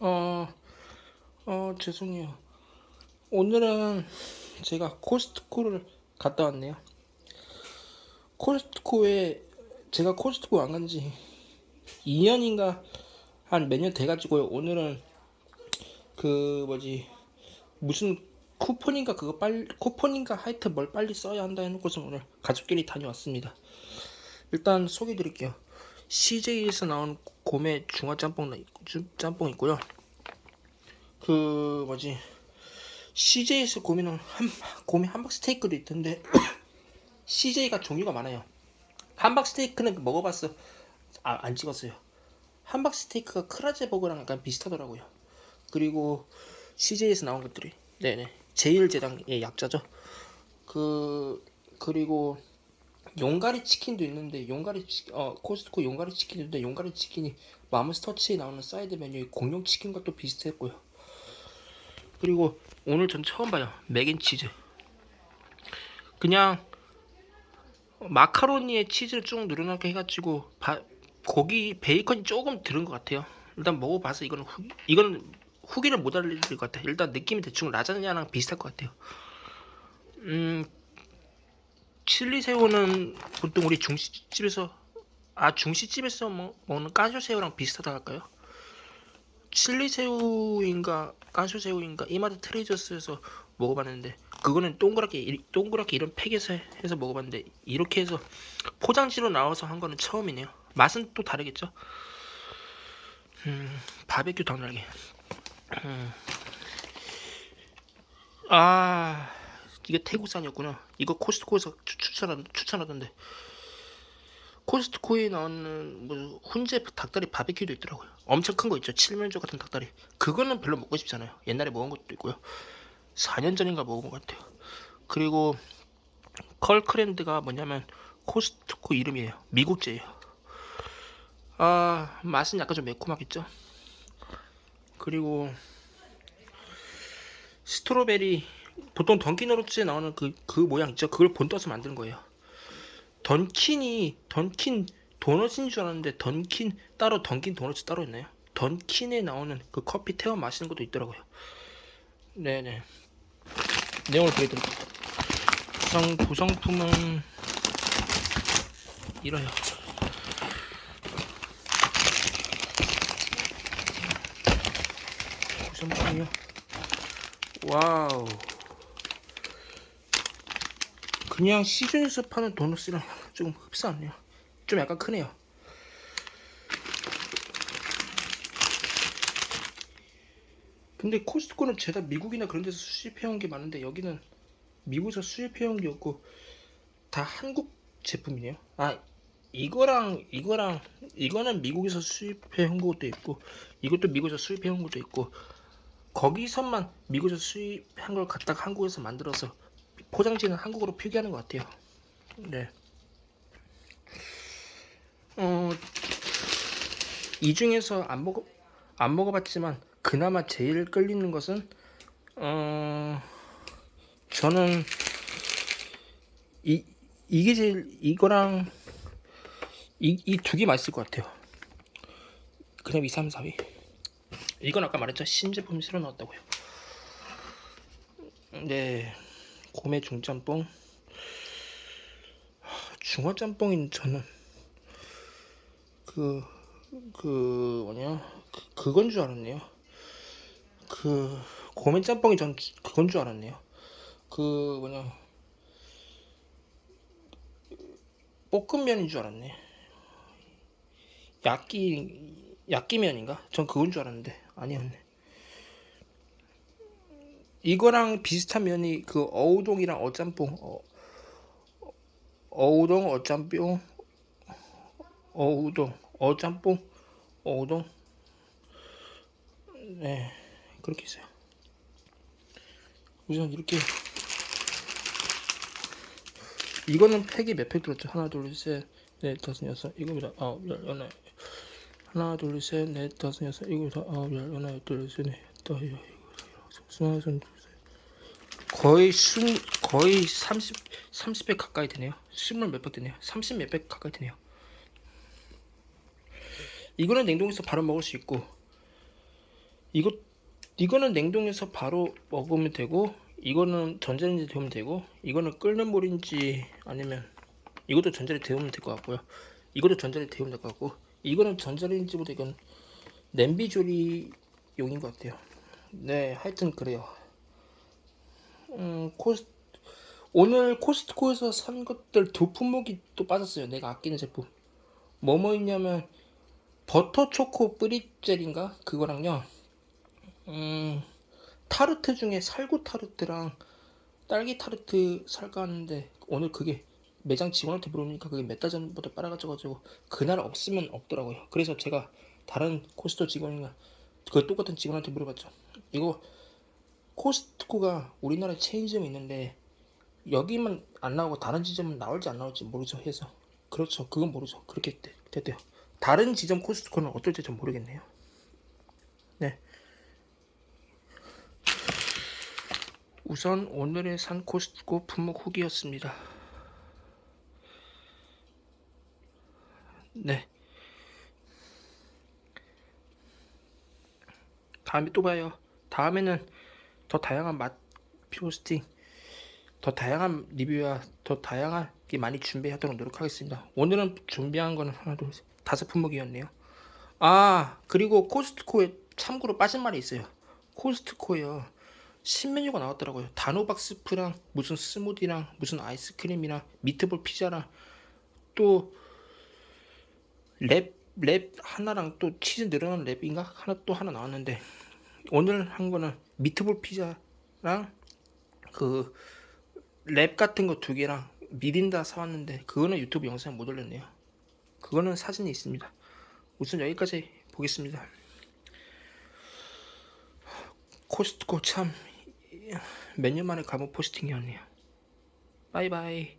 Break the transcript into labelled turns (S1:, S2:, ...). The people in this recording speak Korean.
S1: 어, 어, 죄송해요. 오늘은 제가 코스트코를 갔다 왔네요. 코스트코에 제가 코스트코 안 간 지 2년인가 한 몇 년 돼가지고요. 오늘은 그 뭐지 무슨 쿠폰인가 그거 빨리 쿠폰인가 하여튼 뭘 빨리 써야 한다 해놓고서 오늘 가족끼리 다녀왔습니다. 일단 소개 드릴게요. CJ에서 나온 고메 중화 짬뽕 짬뽕 있고요. 그 뭐지 CJ에서 고메는 한 고메 함박 스테이크도 있던데 CJ가 종류가 많아요. 함박 스테이크는 먹어봤어. 아 안 찍었어요. 함박 스테이크가 크라제 버거랑 약간 비슷하더라고요. 그리고 CJ에서 나온 것들이 네네 제일 제당의 약자죠. 그 그리고 용가리 치킨도 있는데 용가리 치, 어 코스트코 용가리 치킨도 있는데 용가리 치킨이 마무스터치에 나오는 사이드 메뉴의 공룡 치킨과 또 비슷했고요. 그리고 오늘 전 처음 봐요 맥앤치즈. 그냥 마카로니에 치즈를 쭉 늘어나게 해가지고 바, 고기 베이컨이 조금 들은 것 같아요. 일단 먹어봐서 이거는 후, 이거는 후기를 못 알릴 것 같아요. 일단 느낌이 대충 라자냐랑 비슷할 것 같아요. 음 칠리 새우는 보통 우리 중식집에서 아 중식집에서 먹, 먹는 깐쇼 새우랑 비슷하다 할까요? 칠리 새우인가 깐쇼 새우인가 이마트 트레이저스에서 먹어봤는데 그거는 동그랗게 이- 동그랗게 이런 팩에서 해서 먹어봤는데 이렇게 해서 포장지로 나와서 한 거는 처음이네요. 맛은 또 다르겠죠? 음, 바베큐 닭날개. 음. 아 이게 태국산이었구나. 이거 코스트코에서 추, 추천하, 추천하던데. 코스트코에 나오는 뭐 훈제 닭다리 바베큐도 있더라고요. 엄청 큰 거 있죠. 칠면조 같은 닭다리. 그거는 별로 먹고 싶지 않아요. 옛날에 먹은 것도 있고요. 4년 전인가 먹은 것 같아요. 그리고 컬크랜드가 뭐냐면 코스트코 이름이에요. 미국제예요. 아 맛은 약간 좀 매콤하겠죠. 그리고 스트로베리 보통 던킨도너츠에 나오는 그, 그 모양 있죠? 그걸 본떠서 만드는 거예요. 던킨이 던킨 도넛인 줄 알았는데 던킨 따로 던킨 도넛이 따로 있나요? 던킨에 나오는 그 커피 태워 마시는 것도 있더라고요. 네네. 내용을 보여드릴게요. 구성 구성품은 이래요. 구성품이요. 와우. 그냥 시중에서 파는 도넛이랑 조금 흡사하네요. 좀 약간 크네요. 근데 코스트코는 죄다 미국이나 그런 데서 수입해온 게 많은데 여기는 미국에서 수입해온 게 없고 다 한국 제품이네요. 아 이거랑 이거랑 이거는 미국에서 수입해온 것도 있고 이것도 미국에서 수입해온 것도 있고 거기서만 미국에서 수입한 걸 갖다가 한국에서 만들어서 포장지는 한국어로 표기하는 것 같아요. 네. 어, 이 중에서 안 먹어 안 먹어봤지만 그나마 제일 끌리는 것은 어 저는 이 이게 제일 이거랑 이 이 두 개 맛있을 것 같아요. 그냥 2, 3, 4위. 이건 아까 말했죠 신제품이 새로 나왔다고요. 네. 고메 중짬뽕? 중화 짬뽕인 저는 그 그 뭐냐? 그, 그건 줄 알았네요. 그 고메 짬뽕이 전 주- 그건 줄 알았네요. 그 뭐냐? 볶음면인 줄 알았네. 야끼 야끼면인가? 전 그건 줄 알았는데 아니었네 이거랑 비슷한 면이 그 어우동이랑 어짬뽕 어, 어우동 어짬뽕 어우동 어짬뽕 어우동. 네 그렇게 있어요. 우선 이렇게. 이거는 팩이 몇 팩 들었죠? 하나 둘셋넷 다섯 여섯. 일곱 아홉 열 하나 하나 둘 셋 넷 다섯 여섯. 일곱 아홉 열 하나 둘셋넷 다섯 둘 거의 수, 거의 30, 30배 가까이 되네요. 스물 몇백 되네요. 30 몇백 가까이 되네요. 이거는 냉동에서 바로 먹을 수 있고 이거 이거는 냉동해서 바로 먹으면 되고 이거는 전자레인지 데우면 되고 이거는 끓는 물인지 아니면 이것도 전자레인지 데우면 될 것 같고요. 이것도 전자레인지 데우면 될 것 같고 이거는 전자레인지보다 이건 냄비 조리용인 것 같아요. 네, 하여튼 그래요. 음, 코스 오늘 코스트코에서 산 것들 두 품목이 또 빠졌어요. 내가 아끼는 제품. 뭐뭐 있냐면 버터 초코 뿌리젤인가 그거랑요. 음, 타르트 중에 살구 타르트랑 딸기 타르트 살까 하는데 오늘 그게 매장 직원한테 물어보니까 그게 몇 달 전부터 빨아가지고 그날 없으면 없더라고요. 그래서 제가 다른 코스트 직원이나 그 똑같은 직원한테 물어봤죠. 이거 코스트코가 우리나라에 체인점이 있는데 여기만 안 나오고 다른 지점은 나올지 안 나올지 모르죠 해서. 그렇죠. 그건 모르죠. 그렇게 됐, 됐대요. 다른 지점 코스트코는 어떨지 좀 모르겠네요. 네. 우선 오늘의 산 코스트코 품목 후기였습니다 네 다음에 또 봐요 다음에는 더 다양한 맛 피로스팅 더 다양한 리뷰와 더 다양하게 많이 준비하도록 노력하겠습니다. 오늘은 준비한 거는 하나, 둘, 셋, 다섯 품목이었네요. 아, 그리고 코스트코에 참고로 빠진 말이 있어요. 코스트코에요. 신메뉴가 나왔더라고요. 단호박 스프랑 무슨 스무디랑 무슨 아이스크림이랑 미트볼 피자랑 또 랩, 랩 하나랑 또 치즈 늘어난 랩인가? 하나 또 하나 나왔는데 오늘 한 거는 미트볼 피자랑 그 랩 같은 거 두 개랑 미린다 사왔는데 그거는 유튜브 영상 못 올렸네요. 그거는 사진이 있습니다. 우선 여기까지 보겠습니다. 코스트코 참 몇 년 만에 가본 포스팅이었네요. 바이바이.